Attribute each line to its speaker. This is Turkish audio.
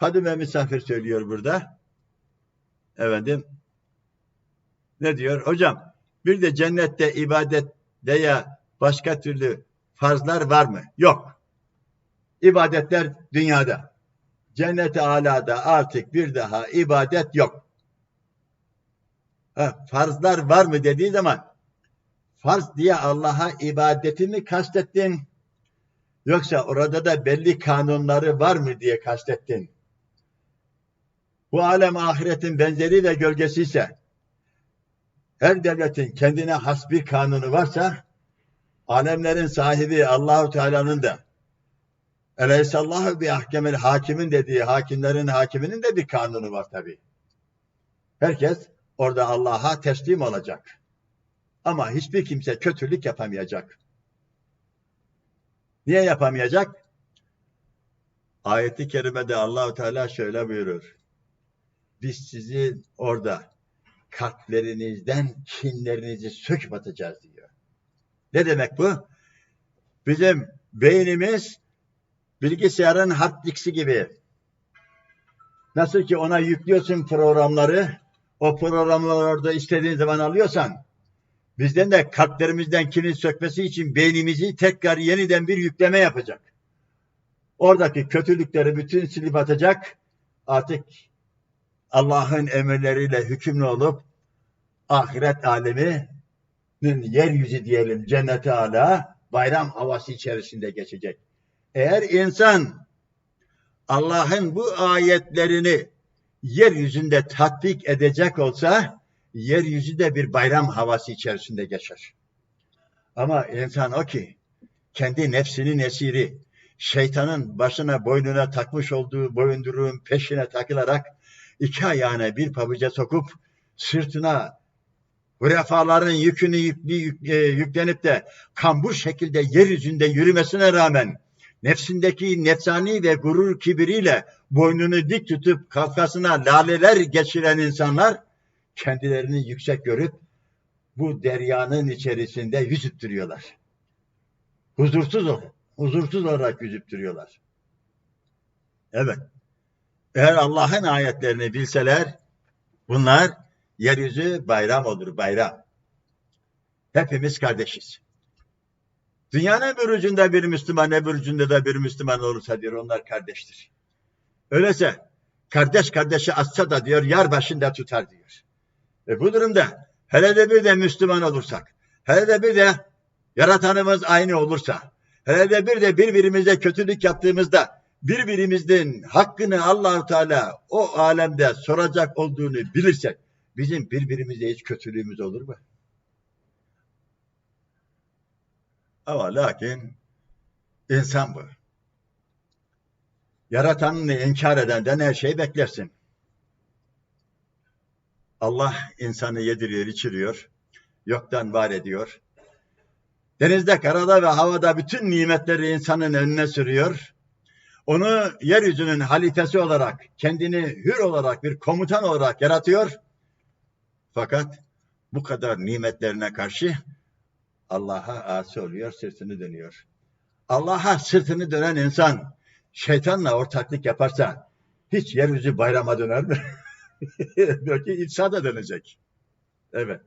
Speaker 1: Fadime misafir söylüyor burada. Efendim ne diyor? Hocam bir de cennette ibadet veya başka türlü farzlar var mı? Yok. İbadetler dünyada. Cennet-i alada artık bir daha ibadet yok. Ha, farzlar var mı dediği zaman farz diye Allah'a ibadeti mi kastettin? Yoksa orada da belli kanunları var mı diye kastettin? Bu alem ahiretin benzeri ve gölgesi ise her devletin kendine has bir kanunu varsa alemlerin sahibi Allahu Teala'nın da Eleyhissallahu bi ahkemel hakimin dediği hakimlerin hakiminin de bir kanunu var tabi. Herkes orada Allah'a teslim olacak. Ama hiçbir kimse kötülük yapamayacak. Niye yapamayacak? Ayeti kerimede Allahu Teala şöyle buyurur. Biz sizin orada kalplerinizden kinlerinizi söküp atacağız diyor. Ne demek bu? Bizim beynimiz bilgisayarın hard gibi. Nasıl ki ona yüklüyorsun programları, o programları orada istediğin zaman alıyorsan, bizden de kalplerimizden kinin sökmesi için beynimizi tekrar yeniden bir yükleme yapacak. Oradaki kötülükleri bütün silip atacak. Artık Allah'ın emirleriyle hükümlü olup ahiret aleminin yeryüzü diyelim cennete ala bayram havası içerisinde geçecek. Eğer insan Allah'ın bu ayetlerini yeryüzünde tatbik edecek olsa yeryüzü de bir bayram havası içerisinde geçer. Ama insan o ki kendi nefsinin esiri, şeytanın başına boynuna takmış olduğu boyunduruğun peşine takılarak iki ayağına bir pabuca sokup sırtına hürefaların yükünü yük, e, yüklenip de kambur şekilde yeryüzünde yürümesine rağmen nefsindeki nefsani ve gurur kibiriyle boynunu dik tutup kafasına laleler geçiren insanlar kendilerini yüksek görüp bu deryanın içerisinde yüzüp duruyorlar. Huzursuz, huzursuz olarak yüzüp duruyorlar. Evet. Eğer Allah'ın ayetlerini bilseler bunlar yeryüzü bayram olur bayram. Hepimiz kardeşiz. Dünyanın bir ucunda bir Müslüman, öbür ucunda da bir Müslüman olursa diyor onlar kardeştir. Öyleyse kardeş kardeşi atsa da diyor yar başında tutar diyor. E bu durumda hele de bir de Müslüman olursak, hele de bir de yaratanımız aynı olursa, hele de bir de birbirimize kötülük yaptığımızda birbirimizin hakkını Allahu Teala o alemde soracak olduğunu bilirsek bizim birbirimize hiç kötülüğümüz olur mu? Ama lakin insan bu. Yaratanını inkar edenden her şeyi beklersin. Allah insanı yediriyor, içiriyor. Yoktan var ediyor. Denizde, karada ve havada bütün nimetleri insanın önüne sürüyor. Onu yeryüzünün halifesi olarak, kendini hür olarak, bir komutan olarak yaratıyor. Fakat bu kadar nimetlerine karşı Allah'a asi oluyor, sırtını dönüyor. Allah'a sırtını dönen insan şeytanla ortaklık yaparsa hiç yeryüzü bayrama döner mi? Belki insana dönecek. Evet.